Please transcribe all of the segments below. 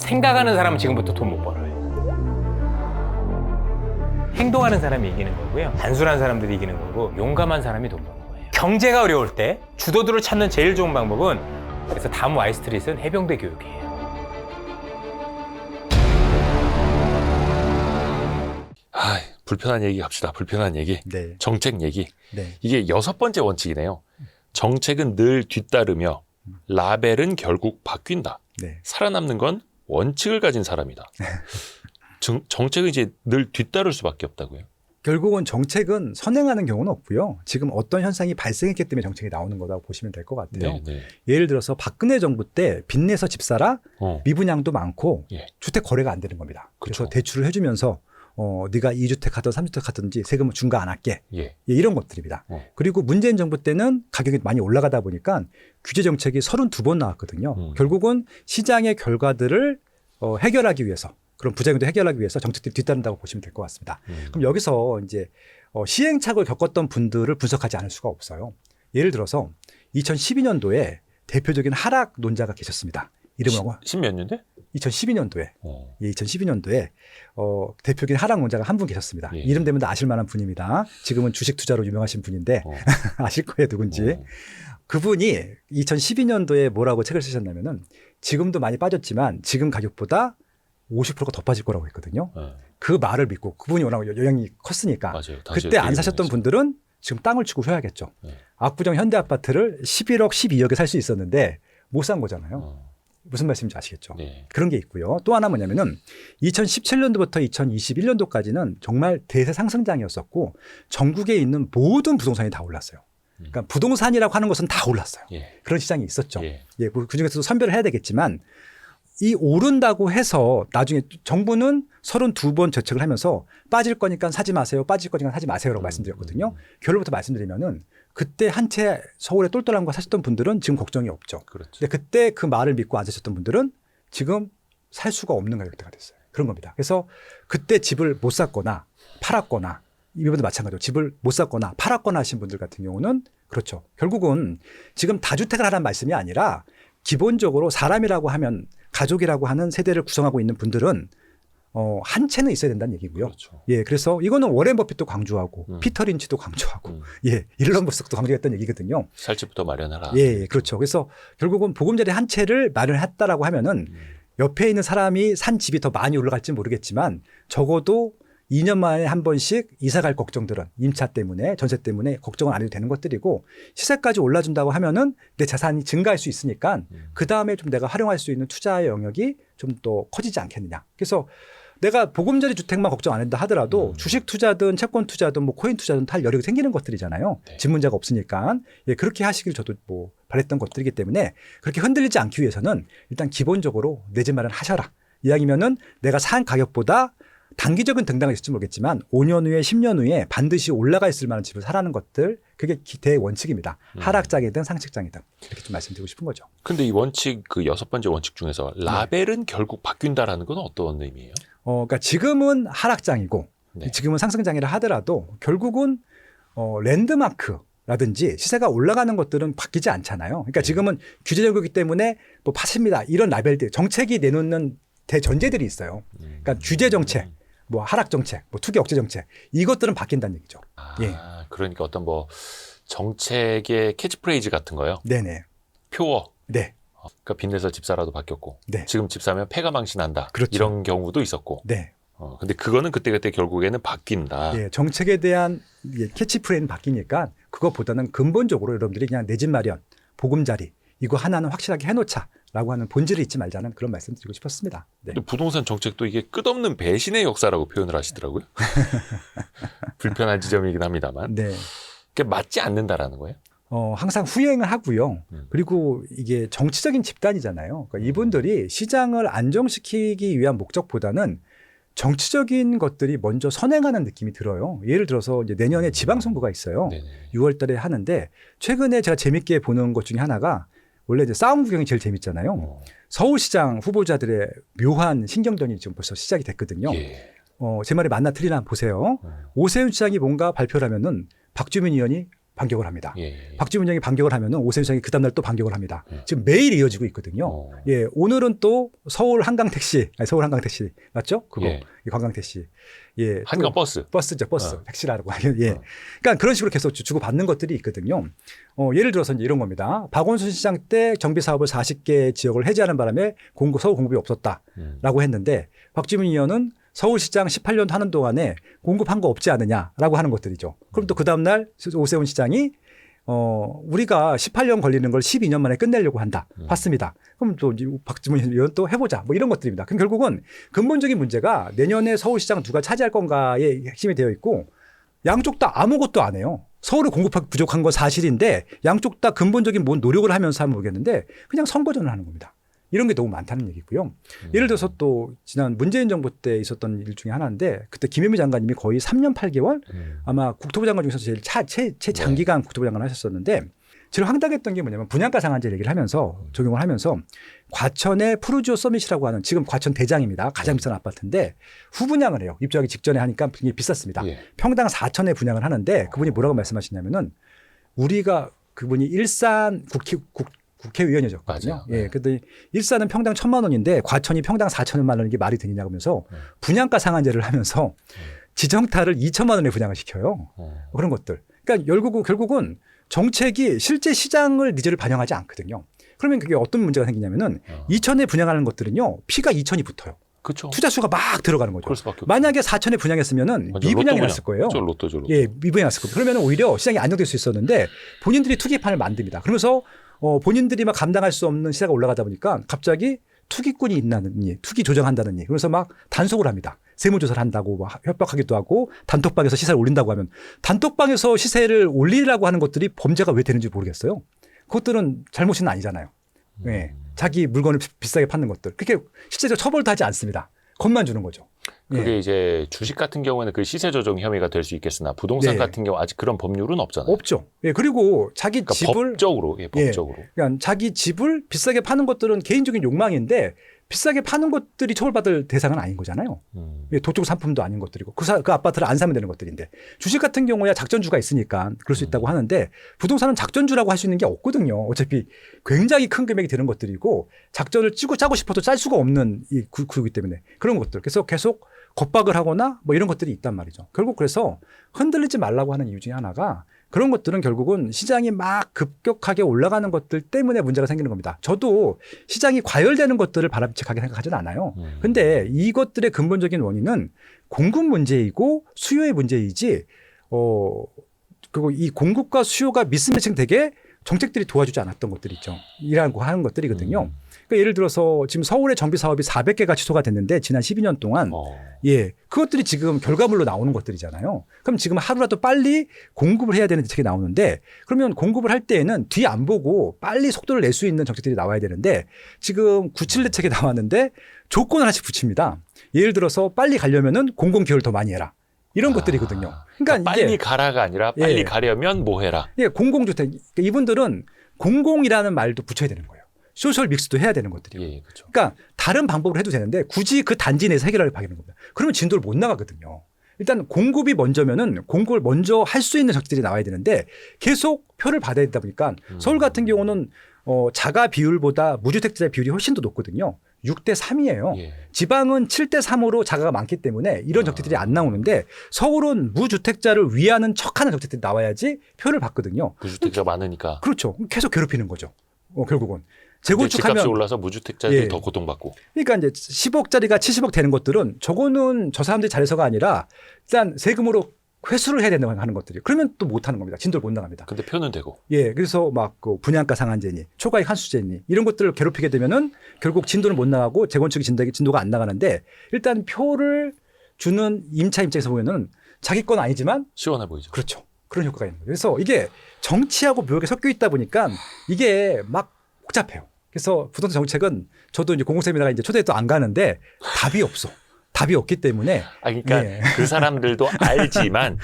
생각하는 사람은 지금부터 돈 못 벌어요. 행동하는 사람이 이기는 거고요. 단순한 사람들이 이기는 거고 용감한 사람이 돈 버는 거예요. 경제가 어려울 때 주도들을 찾는 제일 좋은 방법은 그래서 다음 와이스트릿은 해병대 교육이에요. 아, 불편한 얘기 합시다. 불편한 얘기. 네. 정책 얘기. 네. 이게 여섯 번째 원칙이네요. 정책은 늘 뒤따르며 라벨은 결국 바뀐다. 네. 살아남는 건 원칙을 가진 사람이다. 정, 정책은 이제 늘 뒤따를 수밖에 없다고요. 결국은 정책은 선행하는 경우는 없고요. 지금 어떤 현상이 발생했기 때문에 정책이 나오는 거라고 보시면 될 것 같아요. 네, 네. 예를 들어서 박근혜 정부 때 빚내서 집 사라 어, 미분양도 많고 예. 주택 거래가 안 되는 겁니다. 그래서 그쵸. 대출을 해주면서 어, 네가 2주택 하든 3주택 하든지 세금을 중과 안 할게. 예. 예, 이런 것들입니다. 어. 그리고 문재인 정부 때는 가격이 많이 올라가다 보니까 규제 정책이 32번 나왔거든요. 음. 결국은 시장의 결과들을 어, 해결하기 위해서 그런 부작용도 해결하기 위해서 정책들이 뒤따른다고 보시면 될 것 같습니다. 음. 그럼 여기서 이제 어, 시행착오를 겪었던 분들을 분석하지 않을 수가 없어요. 예를 들어서 2012년도에 대표적인 하락 논자가 계셨습니다. 이름하고 십몇 년대? 2012년도에 어. 예, 2012년도에 어, 대표적인 하락 논자가 한 분 계셨습니다. 예. 이름 되면 다 아실 만한 분입니다. 지금은 주식 투자로 유명하신 분인데 어. 아실 거예요 누군지. 어. 그분이 2012년도에 뭐라고 책을 쓰셨냐면은 지금도 많이 빠졌지만 지금 가격보다 50%가 더 빠질 거라고 했거든요. 어. 그 말을 믿고 그분이 워낙 영향이 컸으니까 맞아요. 그때 안 사셨던. 분들은 지금 땅을 치고 쉬어야겠죠. 네. 압구정 현대 아파트를 11억, 12억에 살 수 있었는데 못 산 거잖아요. 어. 무슨 말씀인지 아시겠죠? 네. 그런 게 있고요. 또 하나 뭐냐면은 2017년도부터 2021년도까지는 정말 대세 상승장이었었고 전국에 있는 모든 부동산이 다 올랐어요. 그러니까 부동산이라고 하는 것은 다 올랐어요. 예. 그런 시장이 있었죠. 예. 예, 그 중에서도 선별을 해야 되겠지만 이 오른다고 해서 나중에 정부는 32번 정책을 하면서 빠질 거니까 사지 마세요. 빠질 거니까 사지 마세요라고 음, 말씀드렸거든요. 결론부터 말씀드리면은 그때 한 채 서울에 똘똘한 거 사셨던 분들은 지금 걱정이 없죠. 그렇죠. 근데 그때 그 말을 믿고 앉으셨던 분들은 지금 살 수가 없는 가격대가 됐어요. 그런 겁니다. 그래서 그때 집을 못 샀거나 팔았거나 이번도 마찬가지로 집을 못 샀거나 팔았거나 하신 분들 같은 경우는 그렇죠. 결국은 지금 다주택을 하라는 말씀이 아니라 기본적으로 사람이라고 하면 가족이라고 하는 세대를 구성하고 있는 분들은 어, 한 채는 있어야 된다는 얘기고요. 그렇죠. 예, 그래서 이거는 워렌 버핏도 강조하고 음. 피터 린치도 강조하고 음. 예, 일론 머스크도 강조했던 얘기거든요. 살 집부터 마련하라. 예, 예, 그렇죠. 그래서 결국은 보금자리 한 채를 마련했다라고 하면은 음. 옆에 있는 사람이 산 집이 더 많이 올라갈지 모르겠지만 적어도 2년 만에 한 번씩 이사 갈 걱정들은 임차 때문에 전세 때문에 걱정을 안 해도 되는 것들이고 시세까지 올라준다고 하면은 내 자산이 증가할 수 있으니까 음. 그 다음에 좀 내가 활용할 수 있는 투자의 영역이 좀 더 커지지 않겠느냐. 그래서 내가 보금자리 주택만 걱정 안 한다 하더라도 음. 주식 투자든 채권 투자든 뭐 코인 투자든 다 여력이 생기는 것들이잖아요. 네. 집 문제가 없으니까. 예, 그렇게 하시길 저도 뭐 바랬던 것들이기 때문에 그렇게 흔들리지 않기 위해서는 일단 기본적으로 내 집 마련 하셔라. 이야기면은 내가 산 가격보다 단기적인 등락이 있을지 모르겠지만 5년 후에 10년 후에 반드시 올라가 있을 만한 집을 사라는 것들 그게 기- 대원칙입니다. 음. 하락장이든 상식장이든 이렇게 좀 말씀드리고 싶은 거죠. 근데 이 원칙 그 여섯 번째 원칙 중에서 네. 라벨은 결국 바뀐다라는 건 어떤 의미예요? 어, 그러니까 지금은 하락장이고 네. 지금은 상승장이라 하더라도 결국은 어, 랜드마크 라든지 시세가 올라가는 것들은 바뀌지 않잖아요. 그러니까 네. 지금은 규제적이기 때문에 뭐 파십니다. 이런 라벨들 정책이 내놓는 대전제들이 있어요. 음. 그러니까 규제 정책, 뭐 하락 정책, 뭐 투기 억제 정책 이것들은 바뀐다는 얘기죠. 아, 예. 그러니까 어떤 뭐 정책의 캐치프레이즈 같은 거요. 네네. 표어. 네. 어, 그러니까 빚내서 집사라도 바뀌었고 네. 지금 집 사면 폐가 망신한다. 그렇죠. 이런 경우도 있었고. 네. 어, 근데 그거는 그때그때 결국에는 바뀐다. 예, 정책에 대한 예, 캐치프레이는 바뀌니까 그것보다는 근본적으로 여러분들이 그냥 내 집 마련, 보금자리 이거 하나는 확실하게 해놓자라고 하는 본질을 잊지 말자는 그런 말씀 드리고 싶었습니다. 네. 부동산 정책도 이게 끝없는 배신의 역사라고 표현을 하시더라고요. 불편한 지점이긴 합니다만. 네. 그게 맞지 않는다라는 거예요. 어, 항상 후행을 하고요. 음. 그리고 이게 정치적인 집단이잖아요. 그러니까 이분들이 시장을 안정시키기 위한 목적보다는 정치적인 것들이 먼저 선행하는 느낌이 들어요. 예를 들어서 이제 내년에 지방선거가 있어요. 네네. 6월 달에 하는데 최근에 제가 재밌게 보는 것 중에 하나가 원래 이제 싸움 구경이 제일 재밌잖아요. 어, 서울시장 후보자들의 묘한 신경전이 지금 벌써 시작이 됐거든요. 예. 어, 제 말이 맞나 틀리나 보세요. 어. 오세훈 시장이 뭔가 발표를 하면은 박주민 의원이 반격을 합니다. 예, 예. 박지문 형이 반격을 하면은 오세훈 시장이 그 다음날 또 반격을 합니다. 예. 지금 매일 이어지고 있거든요. 어. 예, 오늘은 또 서울 한강 택시, 아니, 서울 한강 택시 맞죠? 그거 예. 이 관광 택시. 예, 한강 또 버스. 버스죠, 버스. 어. 택시라고 예. 어. 그러니까 그런 식으로 계속 주- 주고 받는 것들이 있거든요. 어, 예를 들어서 이제 이런 겁니다. 박원순 시장 때 정비 사업을 40개 지역을 해제하는 바람에 공급 서울 공급이 없었다라고 음. 했는데 박지문 의원은 서울시장 18년 하는 동안에 공급한 거 없지 않느냐라고 하는 것들이죠. 그럼 또 그 다음 날 오세훈 시장이 어, 우리가 18년 걸리는 걸 12년 만에 끝내려고 한다. 음. 봤습니다. 그럼 또 박지문 의원 또 해보자. 뭐 이런 것들입니다. 그럼 결국은 근본적인 문제가 내년에 서울시장 누가 차지할 건가에 핵심이 되어 있고 양쪽 다 아무것도 안 해요. 서울에 공급 부족한 건 사실인데 양쪽 다 근본적인 뭔 노력을 하면서 하면 모르겠는데 그냥 선거전을 하는 겁니다. 이런 게 너무 많다는 얘기고요. 음. 예를 들어서 또 지난 문재인 정부 때 있었던 일 중에 하나인데 그때 김현미 장관님이 거의 3년 8개월 음. 아마 국토부 장관 중에서 제일 차, 최, 최장기간 국토부 장관을 하셨었는데 제일 황당했던 게 뭐냐면 분양가 상한제 얘기를 하면서 적용을 하면서 과천의 푸르지오 서밋이라고 하는 지금 과천 대장입니다. 가장 비싼 아파트인데 후분양을 해요. 입주하기 직전에 하니까 굉장히 비쌌습니다. 예. 평당 4천에 분양을 하는데 그분이 뭐라고 말씀하시냐면은 우리가 그분이 일산 국회, 국, 국회의원이었거든요. 맞아요. 예. 네. 근데 일산은 평당 천만 원인데 과천이 평당 4천만 원이 게 말이 되느냐고 하면서 네. 분양가 상한제를 하면서 지정타를 2천만 원에 분양을 시켜요. 어. 그런 것들. 그러니까 결국은 결국은 정책이 실제 시장을 니즈를 반영하지 않거든요. 그러면 그게 어떤 문제가 생기냐면은 어. 2천에 분양하는 것들은요. 피가 2천이 붙어요. 그쵸. 투자수가 막 들어가는 거죠. 그럴 수밖에 없죠. 만약에 4천에 분양했으면은 완전 미분양이 났을 거예요. 그죠, 로또죠, 로또. 예, 미분양이 났을 거예요. 그러면 오히려 시장이 안정될 수 있었는데 본인들이 투기판을 만듭니다. 그러면서 어, 본인들이 막 감당할 수 없는 시세가 올라가다 보니까 갑자기 투기꾼이 있나니 투기 조정한다느니 그래서 막 단속을 합니다. 세무조사를 한다고 막 협박하기도 하고 단톡방에서 시세를 올린다고 하면 단톡방에서 시세를 올리라고 하는 것들이 범죄가 왜 되는지 모르겠어요. 그것들은 잘못은 아니잖아요. 예. 자기 물건을 비- 비싸게 파는 것들. 그렇게 실제로 처벌도 하지 않습니다. 겁만 주는 거죠. 그게 예. 이제 주식 같은 경우에는 그 시세 조정 혐의가 될 수 있겠으나 부동산 네. 같은 경우 아직 그런 법률은 없잖아요. 없죠. 예, 그리고 자기 그러니까 집을 법적으로, 예, 법적으로. 그러니까 자기 집을 비싸게 파는 것들은 개인적인 욕망인데 비싸게 파는 것들이 처벌받을 대상은 아닌 거잖아요. 음. 예, 도적 상품도 아닌 것들이고 그, 사- 그 아파트를 안 사면 되는 것들인데 주식 같은 경우야 작전주가 있으니까 그럴 수 있다고 하는데 부동산은 작전주라고 할 수 있는 게 없거든요. 어차피 굉장히 큰 금액이 되는 것들이고 작전을 찌고 짜고 싶어도 짤 수가 없는 이 구- 구이기 때문에 그런 것들. 그래서 계속 겁박을 하거나 뭐 이런 것들이 있단 말이죠. 결국 그래서 흔들리지 말라고 하는 이유 중에 하나가 그런 것들은 결국은 시장이 막 급격하게 올라가는 것들 때문에 문제가 생기는 겁니다. 저도 시장이 과열되는 것들을 바람직하게 생각하지는 않아요. 음. 근데 이것들의 근본적인 원인은 공급 문제이고 수요의 문제이지 어 그리고 이 공급과 수요가 미스매칭 되게 정책들이 도와주지 않았던 것들이 있죠. 이라고 하는 것들이거든요. 음. 그러니까 예를 들어서 지금 서울의 정비 사업이 400개가 취소가 됐는데 지난 12년 동안 어. 예, 그것들이 지금 결과물로 나오는 것들이잖아요. 그럼 지금 하루라도 빨리 공급을 해야 되는 대책이 나오는데 그러면 공급을 할 때에는 뒤 안 보고 빨리 속도를 낼 수 있는 정책들이 나와야 되는데 지금 97 대책이 나왔는데 조건을 하나씩 붙입니다. 예를 들어서 빨리 가려면은 공공 기여를 더 많이 해라. 이런 아. 것들이거든요. 그러니까 그러니까 빨리 가라가 아니라 빨리 예. 가려면 뭐 해라. 예, 공공주택 그러니까 이분들은 공공이라는 말도 붙여야 되는 거예요. 소셜 믹스도 해야 되는 것들이요. 예, 그렇죠. 그러니까 다른 방법으로 해도 되는데 굳이 그 단지 내에서 해결하려 하는 겁니다. 그러면 진도를 못 나가거든요. 일단 공급이 먼저면은 공급을 먼저 할 수 있는 정책들이 나와야 되는데 계속 표를 받아야 되다 보니까 음. 서울 같은 경우는 어, 자가 비율보다 무주택자 비율이 훨씬 더 높거든요. 6대 3이에요. 예. 지방은 7대 3으로 자가가 많기 때문에 이런 정책들이 안 나오는데 서울은 무주택자를 위하는 척하는 정책들이 나와야지 표를 받거든요. 무주택자 많으니까. 그렇죠. 계속 괴롭히는 거죠. 어, 결국은 재건축하면 올라서 무주택자들이 예. 더 고통받고. 그러니까 이제 10억짜리가 70억 되는 것들은 저거는 저 사람들이 잘해서가 아니라 일단 세금으로 회수를 해야 된다고 하는 것들이 그러면 또 못하는 겁니다. 진도를 못 나갑니다. 근데 표는 되고. 예, 그래서 막 그 분양가 상한제니 초과익 환수제니 이런 것들을 괴롭히게 되면은 결국 진도는 못 나가고 재건축이 진도가, 진도가 안 나가는데 일단 표를 주는 임차 입장에서 보면은 자기 건 아니지만 시원해 보이죠. 그렇죠. 그런 효과가 있는 거예요. 그래서 이게 정치하고 묘하게 섞여 있다 보니까 이게 막 복잡해요. 그래서 부동산 정책은 저도 이제 공공 세미나가 이제 초대도 안 가는데 답이 없어. 답이 없기 때문에 아, 그러니까 예. 그 사람들도 알지만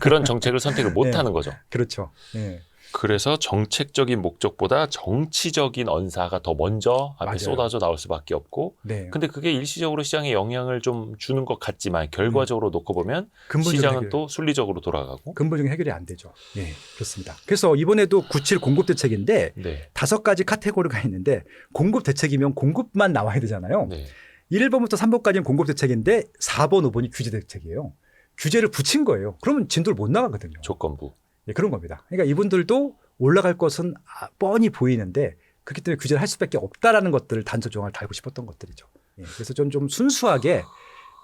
그런 정책을 선택을 못 예. 하는 거죠. 그렇죠. 예. 그래서 정책적인 목적보다 정치적인 언사가 더 먼저 앞에 맞아요. 쏟아져 나올 수밖에 없고 네. 근데 그게 일시적으로 시장에 영향을 좀 주는 것 같지만 결과적으로 놓고 보면 근본적인 시장은 해결. 또 순리적으로 돌아가고 근본적인 해결이 안 되죠. 예, 그렇습니다. 그래서 이번에도 97 공급 대책인데 네. 다섯 가지 카테고리가 있는데 공급 대책이면 공급만 나와야 되잖아요. 네. 1번부터 3번까지는 공급 대책인데 4번, 5번이 규제 대책이에요. 규제를 붙인 거예요. 그러면 진도를 못 나가거든요. 조건부. 예, 그런 겁니다. 그러니까 이분들도 올라갈 것은 아, 뻔히 보이는데 그렇기 때문에 규제를 할 수밖에 없다라는 것들을 단서 조항을 달고 싶었던 것들이죠. 예, 그래서 좀, 좀 순수하게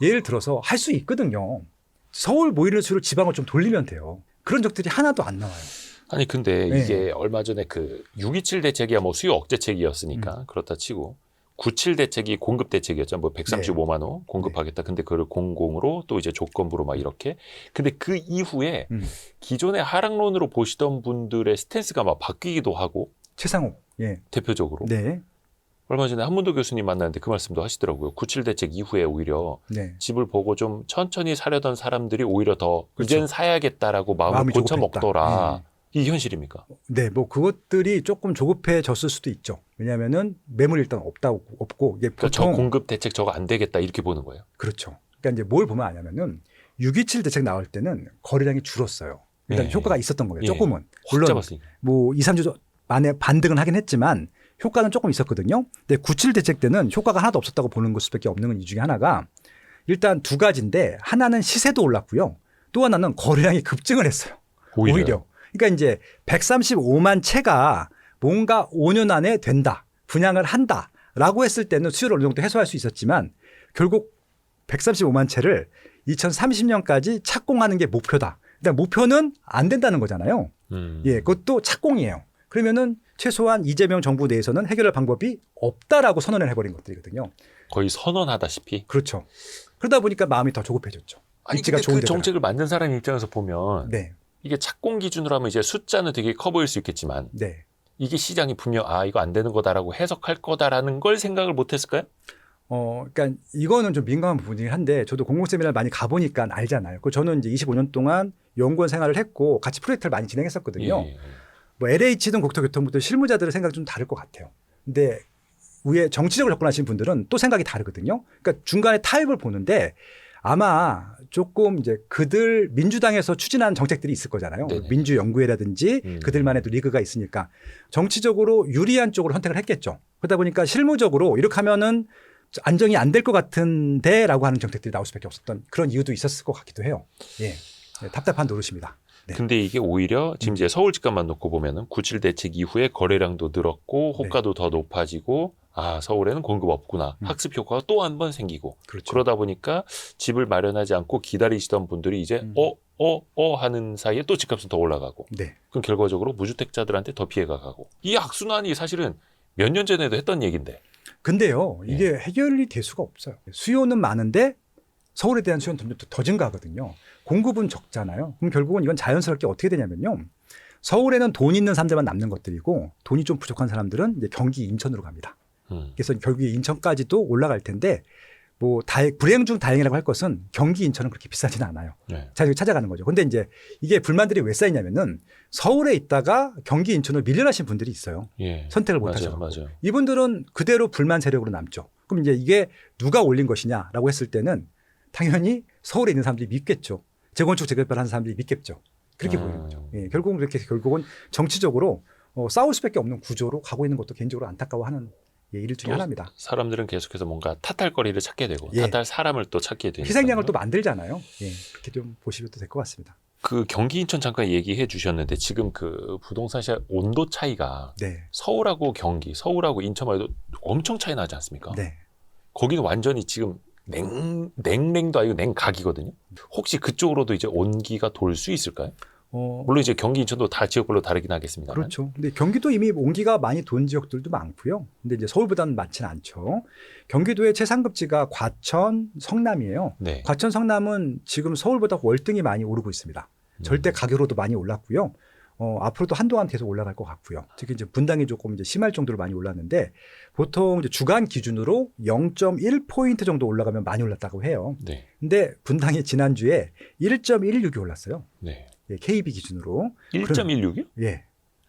예를 들어서 할 수 있거든요. 서울 모이는 수를 지방을 좀 돌리면 돼요. 그런 적들이 하나도 안 나와요. 아니 근데 네. 이게 얼마 전에 그 627 대책이야 뭐 수요 억제책이었으니까 그렇다 치고 97 대책이 공급 대책이었죠. 뭐 135만 호 공급하겠다. 근데 그걸 공공으로 또 이제 조건부로 막 이렇게. 근데 그 이후에 음. 기존의 하락론으로 보시던 분들의 스탠스가 막 바뀌기도 하고 최상욱. 예. 대표적으로 네. 얼마 전에 한문도 교수님 만났는데 그 말씀도 하시더라고요. 97 대책 이후에 오히려 네. 집을 보고 좀 천천히 사려던 사람들이 오히려 더 그렇죠. 이젠 사야겠다라고 마음을 마음이 고쳐 조급했다. 먹더라. 이 현실입니까? 네, 뭐 그것들이 조금 조급해졌을 수도 있죠. 왜냐하면은 매물이 일단 없다고 없고 이게 그러니까 저 보통 공급 대책 저거 안 되겠다 이렇게 보는 거예요. 그렇죠. 그러니까 이제 뭘 보면 아냐면은 627 대책 나올 때는 거래량이 줄었어요. 일단 예. 효과가 있었던 거예요. 예. 조금은 확 물론 잡았으니까. 뭐 2, 3주 만에 반등은 하긴 했지만 효과는 조금 있었거든요. 근데 97 대책 때는 효과가 하나도 없었다고 보는 것 수밖에 없는 건 이 중에 하나가 일단 두 가지인데 하나는 시세도 올랐고요. 또 하나는 거래량이 급증을 했어요. 오히려. 오히려. 그러니까 이제 135만 채가 뭔가 5년 안에 된다. 분양을 한다 라고 했을 때는 수요를 어느 정도 해소할 수 있었지만 결국 135만 채를 2030년까지 착공하는 게 목표다. 일단 목표는 안 된다는 거잖아요. 음. 예, 그것도 착공이에요. 그러면은 최소한 이재명 정부 내에서는 해결할 방법이 없다라고 선언을 해버린 것들이거든요. 거의 선언하다시피. 그렇죠. 그러다 보니까 마음이 더 조급해졌죠. 아니 근데 그. 정책을 만든 사람 입장에서 보면 네, 이게 착공 기준으로 하면 이제 숫자는 되게 커 보일 수 있겠지만 네. 이게 시장이 분명 아 이거 안 되는 거다라고 해석할 거다라는 걸 생각을 못 했을까요? 어, 그러니까 이거는 좀 민감한 부분이긴 한데 저도 공공 세미나를 많이 가보니까 알잖아요. 그 저는 이제 25년 동안 연구원 생활을 했고 같이 프로젝트를 많이 진행했었거든요. 예. 뭐 LH든 국토교통부든 실무자들의 생각이 좀 다를 것 같아요. 근데 위에 정치적으로 접근하신 분들은 또 생각이 다르거든요. 그러니까 중간에 타협을 보는데 아마 조금 이제 그들 민주당에서 추진한 정책들이 있을 거잖아요. 네네. 민주 연구회라든지 음. 그들만의 또 리그가 있으니까 정치적으로 유리한 쪽으로 선택을 했겠죠. 그러다 보니까 실무적으로 이렇게 하면은 안정이 안 될 것 같은데라고 하는 정책들이 나올 수밖에 없었던 그런 이유도 있었을 것 같기도 해요. 예. 네, 답답한 노릇입니다. 네. 근데 이게 오히려 지금 이제 서울 집값만 놓고 보면은 97 대책 이후에 거래량도 늘었고 호가도 더 높아지고 아 서울에는 공급 없구나 음. 학습 효과가 또 한 번 생기고 그렇죠. 그러다 보니까 집을 마련하지 않고 기다리시던 분들이 이제 음. 어 어, 어 하는 사이에 또 집값은 더 올라가고 네. 그럼 결과적으로 무주택자들한테 더 피해가 가고 이 악순환이 사실은 몇 년 전에도 했던 얘기인데 근데요, 예. 이게 해결이 될 수가 없어요. 수요는 많은데 서울에 대한 수요는 점점 더 증가하거든요. 공급은 적잖아요. 그럼 결국은 이건 자연스럽게 어떻게 되냐면요. 서울에는 돈 있는 사람들만 남는 것들이고 돈이 좀 부족한 사람들은 이제 경기 인천으로 갑니다. 음. 그래서 결국에 인천까지도 올라갈 텐데 뭐 다행, 불행 중 다행이라고 할 것은 경기 인천은 그렇게 비싸지는 않아요. 네. 자기가 찾아가는 거죠. 근데 이제 이게 불만들이 왜 쌓이냐면은 서울에 있다가 경기 인천으로 밀려나신 분들이 있어요. 예. 선택을 못. 맞아요. 이분들은 그대로 불만 세력으로 남죠. 그럼 이제 이게 누가 올린 것이냐라고 했을 때는 당연히 서울에 있는 사람들이 믿겠죠. 재건축 재개발하는 사람들이 믿겠죠. 그렇게 음. 보이는 거죠. 예, 결국은 그렇게 결국은 정치적으로 어, 싸울 수밖에 없는 구조로 가고 있는 것도 개인적으로 안타까워하는 예, 일 중에 또 하나입니다. 사람들은 계속해서 뭔가 탓할 거리를 찾게 되고 예. 탓할 사람을 또 찾게 되니까 희생양을 또 만들잖아요. 예, 그렇게 좀 보시면 될 것 같습니다. 그 경기 인천 잠깐 얘기해 주셨는데 지금 그 부동산 시장 온도 차이가 네, 서울하고 경기, 서울하고 인천만 해도 엄청 차이 나지 않습니까? 네. 거기는 완전히 지금 냉 냉랭도 아니고 냉각이거든요. 혹시 그쪽으로도 이제 온기가 돌 수 있을까요? 어, 물론 이제 경기 인천도 다 지역별로 다르긴 하겠습니다. 그렇죠. 근데 경기도 이미 온기가 많이 돈 지역들도 많고요. 근데 이제 서울보다는 많지는 않죠. 경기도의 최상급지가 과천, 성남이에요. 네. 과천, 성남은 지금 서울보다 월등히 많이 오르고 있습니다. 음. 절대 가격으로도 많이 올랐고요. 어, 앞으로도 한동안 계속 올라갈 것 같고요. 특히 이제 분당이 조금 이제 심할 정도로 많이 올랐는데 보통 이제 주간 기준으로 0.1포인트 정도 올라가면 많이 올랐다고 해요. 네. 근데 분당이 지난주에 1.16이 올랐어요. 네. 예, KB 기준으로. 1.16이요? 예.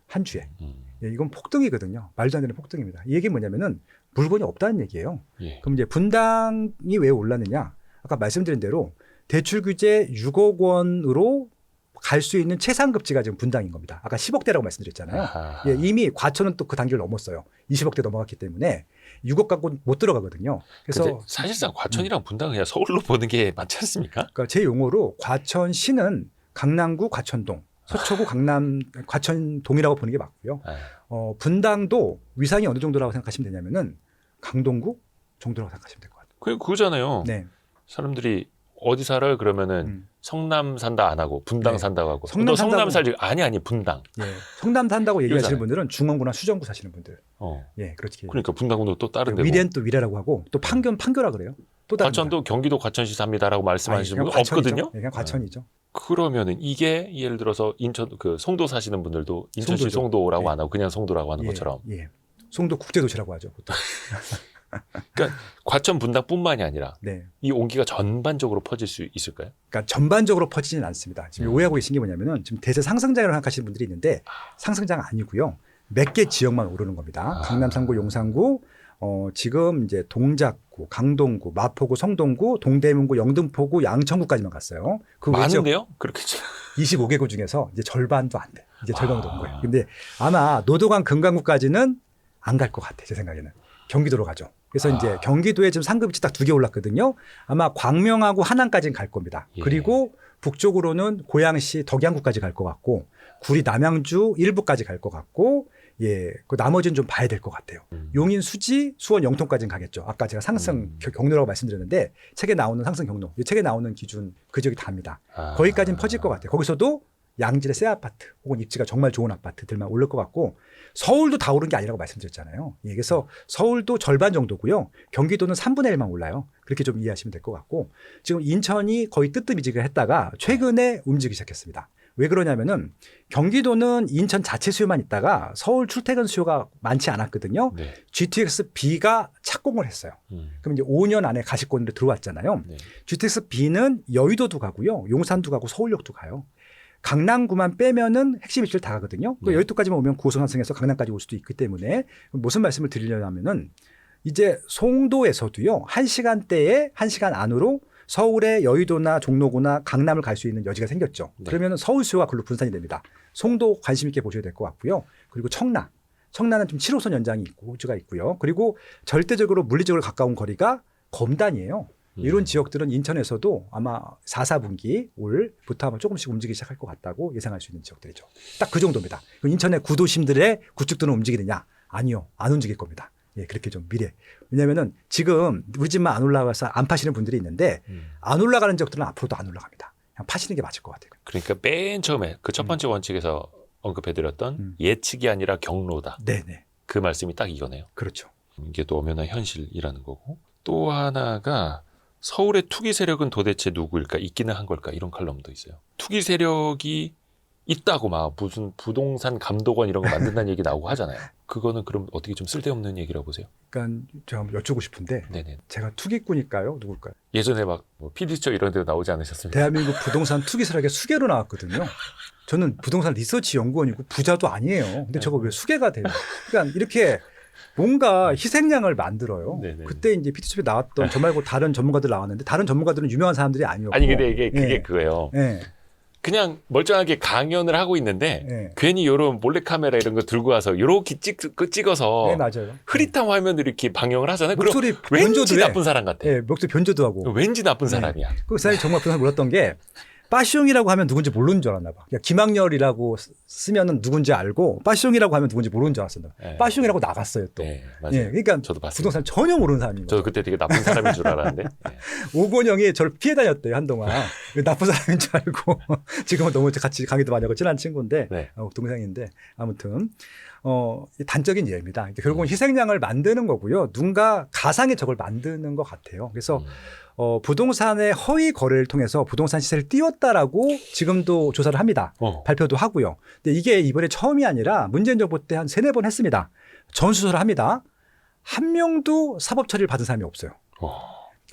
한 주에. 음. 예, 이건 폭등이거든요. 말도 안 되는 폭등입니다. 이 얘기는 뭐냐면은 물건이 없다는 얘기예요. 예. 그럼 이제 분당이 왜 올랐느냐? 아까 말씀드린 대로 대출 규제 6억 원으로 갈 수 있는 최상급지가 지금 분당인 겁니다. 아까 10억대라고 말씀드렸잖아요. 아하. 예, 이미 과천은 또 그 단계를 넘었어요. 20억대 넘어갔기 때문에 6억 갖고 못 들어가거든요. 그래서 사실상 과천이랑 분당 그냥 서울로 보는 게 맞지 않습니까? 그러니까 제 용어로 과천시는 강남구 과천동, 서초구 강남 과천동이라고 보는 게 맞고요. 아, 어, 분당도 위상이 어느 정도라고 생각하시면 되냐면은 강동구 정도라고 생각하시면 될 것 같아요. 그 그거잖아요. 네. 사람들이 어디 살아요? 그러면은 음. 성남 산다 안 하고 분당 네. 산다고 하고. 성남 너 성남 산다고- 살지? 아니 아니 분당. 예. 성남 산다고 얘기하시는 이거잖아요. 분들은 중원구나 수정구 사시는 분들. 어. 예, 그렇게. 그러니까 분당도 또 다른 데고. 위례는 또 위례라고 하고 또 판교 판교라 그래요. 또 다른 과천도 경기도 과천시 삽니다라고 말씀하시는 분 없거든요. 예, 그냥 과천이죠. 그러면은 이게 예를 들어서 인천 그 송도 사시는 분들도 인천시 송도죠. 송도라고 예. 안 하고 그냥 송도라고 하는 예, 것처럼 예. 송도 국제도시라고 하죠. 보통. 과천 분당뿐만이 아니라 네. 이 온기가 전반적으로 퍼질 수 있을까요? 그러니까 전반적으로 퍼지지는 않습니다. 지금 음. 오해하고 계신 게 뭐냐면은 지금 대세 상승장이라고 생각하시는 분들이 있는데 상승장 아니고요. 몇 개 지역만 오르는 겁니다. 아. 강남 3구, 용산구, 어, 지금 이제 동작구, 강동구, 마포구, 성동구, 동대문구, 영등포구, 양천구까지만 갔어요. 그 많은데요? 그렇게 치- 25개구 중에서 이제 절반도 안 돼. 이제 절반도 아. 온 거예요. 근데 아마 노도강 금강구까지는 안 갈 것 같아. 제 생각에는. 경기도로 가죠. 그래서 아. 이제 경기도에 지금 상급지 딱 두 개 올랐거든요. 아마 광명하고 한양까지는 갈 겁니다. 예. 그리고 북쪽으로는 고양시 덕양구까지 갈 것 같고 구리 남양주 일부까지 갈 것 같고 예, 그 나머지는 좀 봐야 될 것 같아요. 음. 용인, 수지, 수원, 영통까지는 가겠죠. 아까 제가 상승 음. 겨- 경로라고 말씀드렸는데 책에 나오는 상승 경로, 이 책에 나오는 기준 그 지역이 답니다. 아. 거기까지는 퍼질 것 같아요. 거기서도 양질의 새 아파트 혹은 입지가 정말 좋은 아파트들만 오를 것 같고 서울도 다 오른 게 아니라고 말씀드렸잖아요. 예, 그래서 서울도 절반 정도고요. 경기도는 3분의 1만 올라요. 그렇게 좀 이해하시면 될 것 같고 지금 인천이 거의 뜨뜻미지근 했다가 최근에 움직이기 시작했습니다. 왜 그러냐면은 경기도는 인천 자체 수요만 있다가 서울 출퇴근 수요가 많지 않았거든요. 네. GTX B가 착공을 했어요. 음. 그럼 이제 5년 안에 가시권으로 들어왔잖아요. 네. GTX B는 여의도도 가고요. 용산도 가고 서울역도 가요. 강남구만 빼면은 핵심 입지를 다 가거든요. 그 네. 여의도까지만 오면 환승해서 강남까지 올 수도 있기 때문에 무슨 말씀을 드리려면은 이제 송도에서도요. 한 시간대에 한 시간 안으로 서울의 여의도나 종로구나 강남을 갈 수 있는 여지가 생겼죠. 네. 그러면은 서울 수요가 글로 분산이 됩니다. 송도 관심 있게 보셔야 될 것 같고요. 그리고 청라. 청라는 좀 7호선 연장이 있고 호주가 있고요. 그리고 절대적으로 물리적으로 가까운 거리가 검단이에요. 음. 이런 지역들은 인천에서도 아마 4, 4분기 올부터 아마 조금씩 움직이기 시작할 것 같다고 예상할 수 있는 지역들이죠. 딱 그 정도입니다. 인천의 구도심들의 구축들은 움직이느냐? 아니요. 안 움직일 겁니다. 예, 그렇게 좀 미래. 왜냐면은 지금 우리 집만 안 올라가서 안 파시는 분들이 있는데 음. 안 올라가는 지역들은 앞으로도 안 올라갑니다. 그냥 파시는 게 맞을 것 같아요. 그러니까 맨 처음에 그 첫 번째 원칙에서 언급해드렸던 음. 예측이 아니라 경로다. 네네. 그 말씀이 딱 이거네요. 그렇죠. 이게 또 엄연한 현실이라는 거고 또 하나가 서울의 투기 세력은 도대체 누구일까 있기는 한 걸까 이런 칼럼도 있어요. 투기 세력이 있다고 막 무슨 부동산 감독원 이런 거 만든다는 얘기 나오고 하잖아요. 그거는 그럼 어떻게 좀 쓸데없는 얘기라고 보세요? 그러니까 제가 한번 여쭈고 싶은데 네네. 제가 투기꾼일까요? 누굴까요? 예전에 막뭐 PD처 이런 데도 나오지 않으셨습니까? 대한민국 부동산 투기 세력의 수계로 나왔거든요. 저는 부동산 리서치 연구원이고 부자도 아니에요. 근데 저거 왜 수계가 돼요? 그러니까 이렇게 뭔가 희생양을 만들어요. 네네. 그때 이제 피트집에 나왔던 저 말고 다른 전문가들 나왔는데 다른 전문가들은 유명한 사람들이 아니었고. 아니 근데 이게 그게 예. 그거예요. 예. 그냥 멀쩡하게 강연을 하고 있는데 예. 괜히 요런 몰래카메라 이런 거 들고 와서 요렇게 찍, 그 찍어서 네, 맞아요. 흐릿한 화면으로 이렇게 방영을 하잖아요. 그럼 목소리 왠지 변조도 해. 나쁜 사람 같아. 예, 목소리 변조도 하고. 왠지 나쁜 네. 사람이야. 그 사람이 정말 그날 몰랐던 게 빠숑이라고 하면 누군지 모르는 줄 알았나 봐. 그냥 김학렬이라고 쓰- 쓰면은 누군지 알고 빠숑이라고 하면 누군지 모르는 줄 알았어. 네. 빠숑이라고 나갔어요 또. 네, 맞아요. 예, 그러니까 저도 봤어요. 부동산 전혀 모르는 사람인 거죠. 저도 그때 되게 나쁜 사람인 줄 알았는데. 네. 오건영이 저를 피해 다녔대요 한동안 나쁜 사람인 줄 알고 지금은 너무 같이 강의도 많이 하고 친한 친구인데 네. 어, 동생인데 아무튼 어, 이 단적인 예입니다. 그러니까 결국은 희생양을 만드는 거고요. 누군가 가상의 적을 만드는 것 같아요. 그래서 음. 어, 부동산의 허위 거래를 통해서 부동산 시세를 띄웠다라고 지금도 조사를 합니다. 어. 발표도 하고요. 근데 이게 이번에 처음이 아니라 문재인 정부 때 한 세네 번 했습니다. 전수조사를 합니다. 한 명도 사법 처리를 받은 사람이 없어요. 어.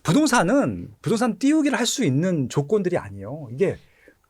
부동산은 부동산 띄우기를 할 수 있는 조건들이 아니에요. 이게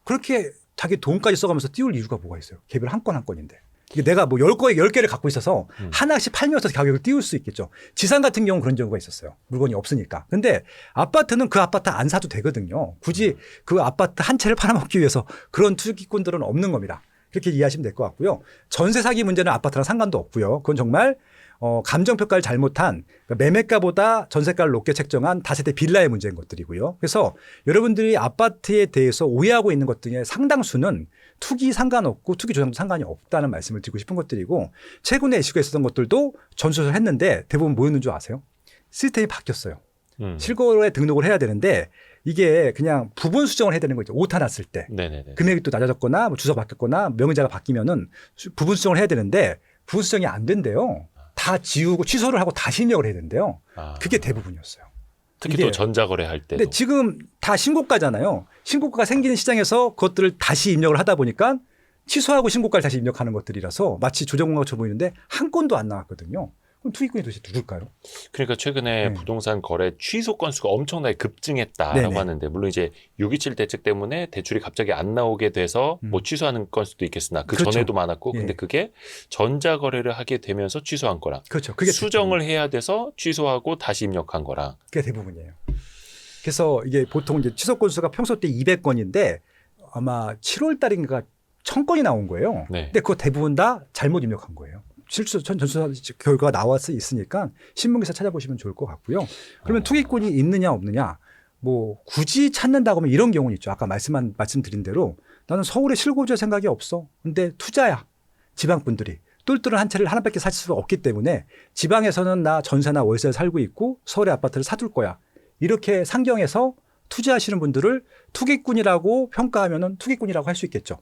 그렇게 자기 돈까지 써가면서 띄울 이유가 뭐가 있어요? 개별 한 건 한 건인데. 이게 내가 뭐 10거에 10개를 갖고 있어서 음. 하나씩 팔면서 가격을 띄울 수 있겠죠. 지상 같은 경우는 그런 경우가 있었어요. 물건이 없으니까. 근데 아파트는 그 아파트 안 사도 되거든요. 굳이 그 아파트 한 채를 팔아먹기 위해서 그런 투기꾼들은 없는 겁니다. 그렇게 이해하시면 될 것 같고요. 전세 사기 문제는 아파트랑 상관도 없고요. 그건 정말 어, 감정평가를 잘못한 그러니까 매매가보다 전세가를 높게 책정한 다세대 빌라의 문제인 것들이고요. 그래서 여러분들이 아파트에 대해서 오해하고 있는 것 중에 상당수는 투기 상관없고 투기 조장도 상관이 없다는 말씀을 드리고 싶은 것들이고 최근에 이슈가 있었던 것들도 전수를 했는데 대부분 뭐였는 줄 아세요? 시스템이 바뀌었어요. 음. 실거래 등록을 해야 되는데 이게 그냥 부분 수정을 해야 되는 거죠. 오타 났을 때. 네네네. 금액이 또 낮아졌거나 뭐 주소 바뀌었거나 명의자가 바뀌면은 수- 부분 수정을 해야 되는데 부분 수정이 안 된대요. 다 지우고 취소를 하고 다시 입력을 해야 된대요. 아, 그게 대부분이었어요. 특히 또 전자거래 할 때도 근데 지금 다 신고가잖아요. 신고가가 생기는 시장에서 그것들을 다시 입력을 하다 보니까 취소하고 신고가를 다시 입력하는 것들이라서 마치 조정공학처럼 보이는데 한 건도 안 나왔거든요. 그럼 투기꾼이 도대체 누굴까요? 그러니까 최근에 네. 부동산 거래 취소 건수가 엄청나게 급증했다라고 네네. 하는데 물론 이제 627 대책 때문에 대출이 갑자기 안 나오게 돼서 음. 뭐 취소하는 건수도 있겠으나 그 그렇죠. 전에도 많았고 예. 근데 그게 전자 거래를 하게 되면서 취소한 거랑 그렇죠. 그게 수정을 해야 돼서 취소하고 다시 입력한 거랑 그게 대부분이에요. 그래서 이게 보통 이제 취소 건수가 평소 때 200건인데 아마 7월 달인가 1000건이 나온 거예요. 네. 근데 그거 대부분 다 잘못 입력한 거예요. 실수 전 전수 결과가 나와서 있으니까 신문 기사 찾아보시면 좋을 것 같고요. 그러면 어. 투기꾼이 있느냐 없느냐 뭐 굳이 찾는다고 하면 이런 경우는 있죠. 아까 말씀한 말씀드린 대로 나는 서울에 실거주할 생각이 없어. 근데 투자야. 지방 분들이 똘똘한 한 채를 하나밖에 살 수 없기 때문에 지방에서는 나 전세나 월세에 살고 있고 서울의 아파트를 사둘 거야. 이렇게 상경해서 투자하시는 분들을 투기꾼이라고 평가하면은 투기꾼이라고 할 수 있겠죠.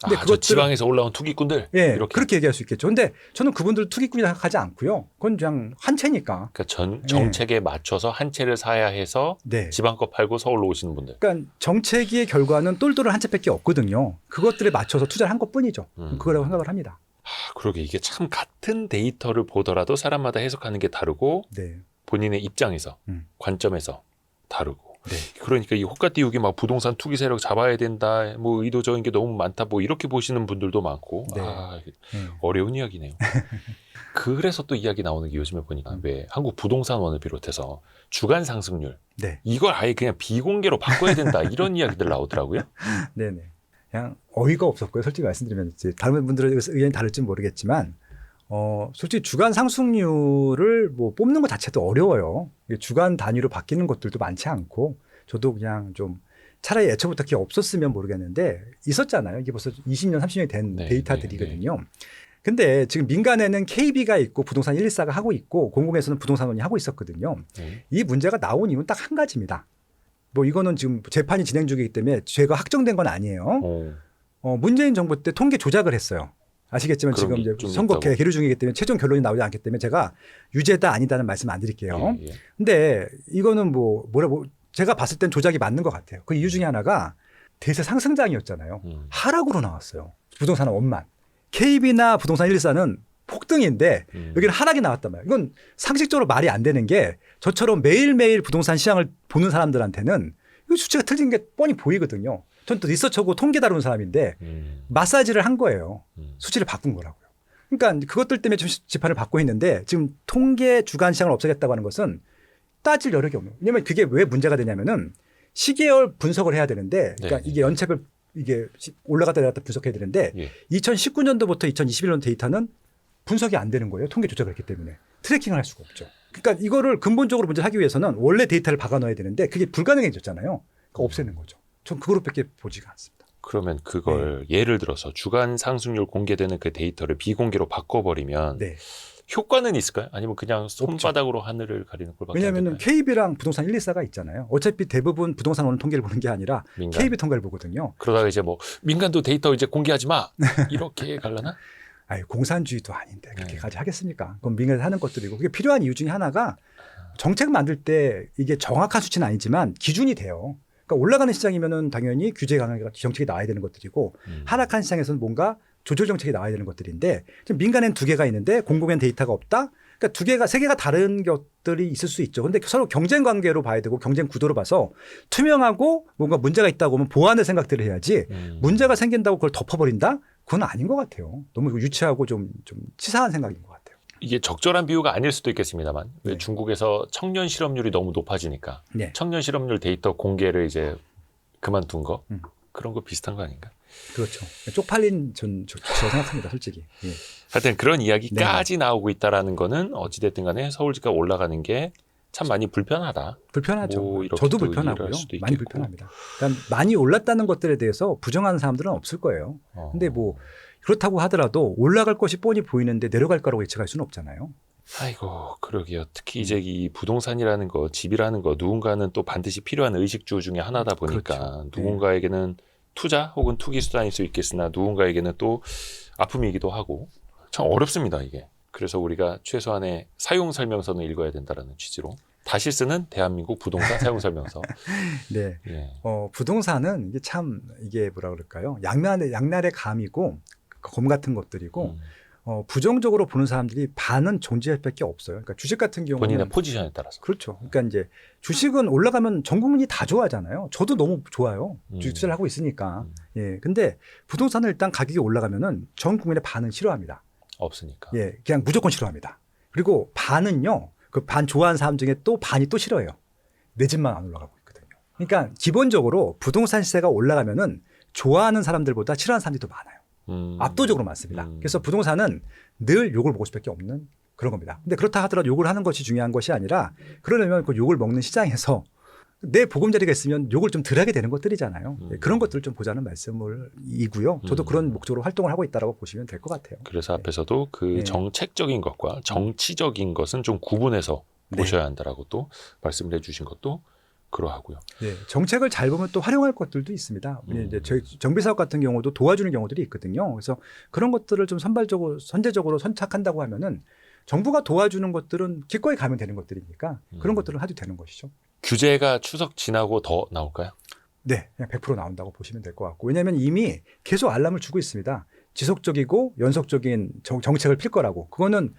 근데 아, 저 그것들은- 지방에서 올라온 투기꾼들 예, 이렇게 그렇게 얘기할 수 있겠죠. 근데 저는 그분들 투기꾼이라 생각하지 않고요. 그건 그냥 한 채니까. 그러니까 전 네. 정책에 맞춰서 한 채를 사야 해서 네. 지방 거 팔고 서울로 오시는 분들. 그러니까 정책의 결과는 똘똘한 한 채밖에 없거든요. 그것들에 맞춰서 투자를 한 것뿐이죠. 음. 그거라고 생각을 합니다. 아, 그러게 이게 참 같은 데이터를 보더라도 사람마다 해석하는 게 다르고 네. 본인의 입장에서 음. 관점에서 다르고 네. 그러니까 이 호가 띄우기 막 부동산 투기 세력 잡아야 된다 뭐 의도적인 게 너무 많다 뭐 이렇게 보시는 분들도 많고 네. 아 이게 네. 어려운 이야기네요. 그래서 또 이야기 나오는 게 요즘에 보니까 음. 왜 한국 부동산원을 비롯해서 주간 상승률 네. 이걸 아예 그냥 비공개로 바꿔야 된다 이런 이야기들 나오더라고요. 네네. 그냥 어이가 없었고요. 솔직히 말씀드리면 이제 다른 분들의 의견이 다를지 모르겠지만 어 솔직히 주간 상승률을 뭐 뽑는 것 자체도 어려워요. 주간 단위로 바뀌는 것들도 많지 않고 저도 그냥 좀 차라리 애초부터 그게 없었으면 모르겠는데 있었잖아요. 이게 벌써 20년, 30년이 된 네, 데이터들이거든요. 근데 지금 민간에는 KB가 있고 부동산 114가 하고 있고 공공에서는 부동산원이 하고 있었거든요. 네. 이 문제가 나온 이유는 딱 한 가지입니다. 뭐 이거는 지금 재판이 진행 중이기 때문에 죄가 확정된 건 아니에요. 어, 어, 문재인 정부 때 통계 조작을 했어요. 아시겠지만 지금 게 이제 좀 선거 있다고. 계류 중이기 때문에 최종 결론이 나오지 않기 때문에 제가 유죄다 아니다는 말씀 안 드릴게요. 예, 예. 근데 이거는 뭐 뭐라 뭐 제가 봤을 땐 조작이 맞는 것 같아요. 그 이유 중에 하나가 대세 상승장이었잖아요. 음. 하락으로 나왔어요. 부동산은 원만. KB나 부동산 114는 폭등인데 음. 여기는 하락이 나왔단 말이에요. 이건 상식적으로 말이 안 되는 게 저처럼 매일매일 부동산 시장을 보는 사람들한테는 이 수치가 틀린 게 뻔히 보이거든요. 전 또 리서처고 통계 다루는 사람인데 음. 마사지를 한 거예요. 음. 수치를 바꾼 거라고요. 그러니까 그것들 때문에 좀 재판을 받고 있는데 지금 통계 주간 시장을 없애겠다고 하는 것은 따질 여력이 없는. 왜냐면 그게 왜 문제가 되냐면은 시계열 분석을 해야 되는데 그러니까 네. 이게 연책을 이게 시- 올라갔다 내렸다 분석해야 되는데 예. 2019년도부터 2021년 데이터는 분석이 안 되는 거예요. 통계 조작을 했기 때문에. 트래킹을 할 수가 없죠. 그러니까 이거를 근본적으로 문제를 하기 위해서는 원래 데이터를 박아 넣어야 되는데 그게 불가능해졌잖아요. 그러니까 없애는 거죠. 전 그거로밖에 보지가 않습니다. 그러면 그걸 네. 예를 들어서 주간 상승률 공개되는 그 데이터를 비공개로 바꿔버리면 네. 효과는 있을까요? 아니면 그냥 손바닥으로 하늘을 가리는 꼴밖에 왜냐하면? KB랑 부동산 114가 있잖아요. 어차피 대부분 부동산 오는 통계를 보는 게 아니라 민간. KB 통계를 보거든요. 그러다가 이제 뭐 민간도 데이터 이제 공개하지 마 이렇게 갈라나? 아예 공산주의도 아닌데 그렇게까지 네. 하겠습니까? 그건 민간에서 하는 것들이고 그게 필요한 이유 중에 하나가 정책 만들 때 이게 정확한 수치는 아니지만 기준이 돼요. 그러니까 올라가는 시장이면은 당연히 규제 강화 정책이 나와야 되는 것들이고 음. 하락한 시장에서는 뭔가 조절 정책이 나와야 되는 것들인데 지금 민간엔 두 개가 있는데 공공엔 데이터가 없다. 그러니까 두 개가 세 개가 다른 것들이 있을 수 있죠. 근데 서로 경쟁 관계로 봐야 되고 경쟁 구도로 봐서 투명하고 뭔가 문제가 있다고 하면 보완의 생각들을 해야지 음. 문제가 생긴다고 그걸 덮어버린다? 그건 아닌 것 같아요. 너무 유치하고 좀, 좀 치사한 생각인 것 같아요. 이게 적절한 비유가 아닐 수도 있겠습니다만 왜 네. 중국에서 청년 실업률이 너무 높아지니까 네. 청년 실업률 데이터 공개를 이제 그만둔 거 음. 그런 거 비슷한 거 아닌가? 그렇죠. 쪽팔린 전 저, 저 생각합니다, 솔직히. 예. 하여튼 그런 이야기까지 나오고 있다라는 거는 어찌됐든 간에 서울지가 올라가는 게 참 많이 불편하다. 불편하죠. 뭐 저도 또 불편하고요. 많이. 불편합니다. 그러니까 많이 올랐다는 것들에 대해서 부정하는 사람들은 없을 거예요. 어. 근데 뭐 그렇다고 하더라도 올라갈 것이 뻔히 보이는데 내려갈 거라고 예측할 수는 없잖아요. 아이고 그러게요. 특히 이제 이 부동산이라는 거, 집이라는 거 누군가는 또 반드시 필요한 의식주 중에 하나다 보니까 그렇죠. 네. 누군가에게는 투자 혹은 투기 수단일 수 있겠으나 누군가에게는 또 아픔이기도 하고 참 어렵습니다 이게. 그래서 우리가 최소한의 사용 설명서는 읽어야 된다라는 취지로 다시 쓰는 대한민국 부동산 사용 설명서. 네. 예. 어, 부동산은 이게 참 이게 뭐라 그럴까요? 양날의 양날의 감이고 검 같은 것들이고 음. 어, 부정적으로 보는 사람들이 반은 존재할 밖에 없어요. 그러니까 주식 같은 경우는 본인의 포지션에 따라서. 그렇죠. 그러니까 이제 주식은 올라가면 전 국민이 다 좋아하잖아요. 저도 너무 좋아요. 음. 주식 투자를 하고 있으니까. 음. 예. 근데 부동산은 일단 가격이 올라가면은 전 국민의 반은 싫어합니다. 없으니까. 예. 그냥 무조건 싫어합니다. 그리고 반은요. 그 반 좋아하는 사람 중에 또 반이 또 싫어해요. 내 집만 안 올라가고 있거든요. 그러니까 기본적으로 부동산 시세가 올라가면은 좋아하는 사람들보다 싫어하는 사람들이 더 많아요. 음. 압도적으로 많습니다. 음. 그래서 부동산은 늘 욕을 먹을 수밖에 없는 그런 겁니다. 근데 그렇다 하더라도 욕을 하는 것이 중요한 것이 아니라 그러려면 그 욕을 먹는 시장에서 내 보금자리가 있으면 욕을 좀 덜하게 되는 것들이잖아요. 음. 예, 그런 것들을 좀 보자는 말씀을 이고요. 저도 음. 그런 목적으로 활동을 하고 있다고 보시면 될 것 같아요. 그래서 앞에서도 그 네. 정책적인 것과 정치적인 것은 좀 구분해서 네. 보셔야 한다라고 또 말씀을 해주신 것도 그러하고요. 예, 정책을 잘 보면 또 활용할 것들도 있습니다. 음. 이제 정비 사업 같은 경우도 도와주는 경우들이 있거든요. 그래서 그런 것들을 좀 선발적으로 선제적으로 선착한다고 하면은 정부가 도와주는 것들은 기꺼이 가면 되는 것들이니까 그런 음. 것들을 해도 되는 것이죠. 규제가 추석 지나고 더 나올까요? 네, 그냥 100% 나온다고 보시면 될 것 같고 왜냐하면 이미 계속 알람을 주고 있습니다. 지속적이고 연속적인 정, 정책을 필 거라고 그거는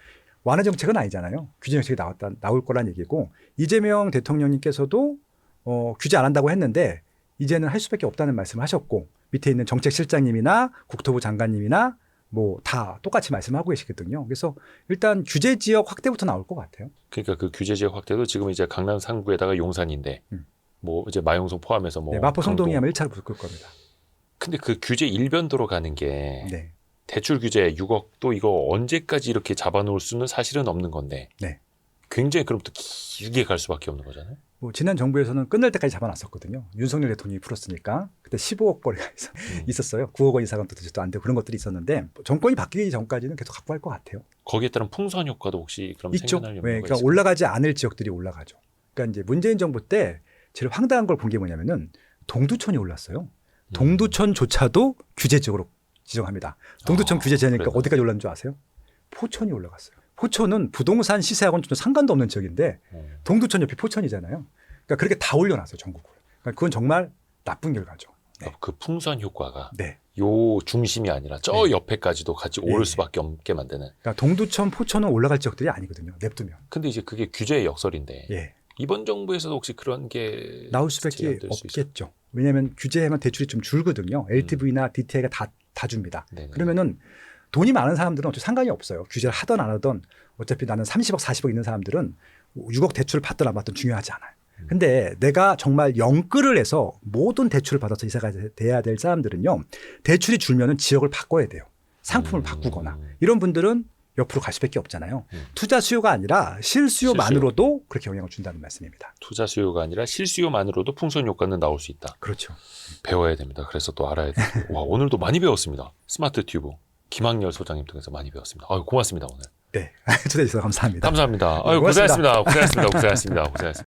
완화 정책은 아니잖아요. 규제 정책이 나왔다 나올 거란 얘기고 이재명 대통령님께서도 어, 규제 안 한다고 했는데 이제는 할 수밖에 없다는 말씀을 하셨고 밑에 있는 정책실장님이나 국토부 장관님이나 뭐 다 똑같이 말씀하고 계시거든요. 그래서 일단 규제 지역 확대부터 나올 것 같아요. 그러니까 그 규제 지역 확대도 지금 이제 강남 상구에다가 용산인데 음. 뭐 이제 마용성 포함해서 뭐 네, 마포 성동이. 하면 1차로 붙을 겁니다. 근데 그 규제 일변도로 가는 게 네. 대출 규제 6억 또 이거 언제까지 이렇게 잡아놓을 수는 사실은 없는 건데 네. 굉장히 그럼 또 길게 갈 수밖에 없는 거잖아요. 뭐 지난 정부에서는 끝날 때까지 잡아놨었거든요. 윤석열 대통령이 풀었으니까 그때 15억 거래가 있- 음. 있었어요. 9억 원 이상은 또안 되고 그런 것들이 있었는데 정권이 바뀌기 전까지는 계속 갖고 갈것 같아요. 거기에 따른 풍선 효과도 혹시 그럼 있죠. 생겨날 네, 그러니까 있을까요? 올라가지 않을 지역들이 올라가죠. 그러니까 이제 문재인 정부 때 제일 황당한 걸 본 게 뭐냐면은 동두천이 올랐어요. 음. 동두천조차도 규제 지역으로 지정합니다. 동두천 아, 규제 그래요? 어디까지 올랐는 줄 아세요? 포천이 올라갔어요. 포천은 부동산 시세하고는 전혀 상관도 없는 지역인데 음. 동두천 옆이 포천이잖아요. 그러니까 그렇게 다 올려놨어요 전국을. 그러니까 그건 정말 나쁜 결과죠. 네. 그 풍선 효과가 네. 요 중심이 아니라 저 네. 옆에까지도 같이 네. 올 수밖에 없게 만드는. 그러니까 동두천, 포천은 올라갈 지역들이 아니거든요. 냅두면. 근데 이제 그게 규제의 역설인데 예. 이번 정부에서도 혹시 그런 게 나올 수밖에? 없겠죠. 왜냐하면 규제하면 대출이 좀 줄거든요. LTV나 DTI가 다, 다 줍니다. 음. 네네. 그러면은 돈이 많은 사람들은 어차피 상관이 없어요. 규제를 하던 안 하던 어차피 나는 30억, 40억 있는 사람들은 6억 대출을 받든 안 받든 중요하지 않아요. 음. 근데 내가 정말 영끌을 해서 모든 대출을 받아서 이사가 돼야 될 사람들은요. 대출이 줄면은 지역을 바꿔야 돼요. 상품을 음. 바꾸거나 이런 분들은 옆으로 갈 수밖에 없잖아요. 음. 투자 수요가 아니라 실수요만으로도 그렇게 영향을 준다는 말씀입니다. 투자 수요가 아니라 실수요만으로도 풍선 효과는 나올 수 있다. 그렇죠. 배워야 됩니다. 그래서 또 알아야 되고. 와, 오늘도 많이 배웠습니다. 스마트 튜브 김학렬 소장님 통해서 많이 배웠습니다. 아유, 고맙습니다, 오늘. 네. 초대해 주셔서 감사합니다. 감사합니다. 아유, 고맙습니다. 고생하셨습니다. 고생하셨습니다. 고생하셨습니다. 고생하셨습니다.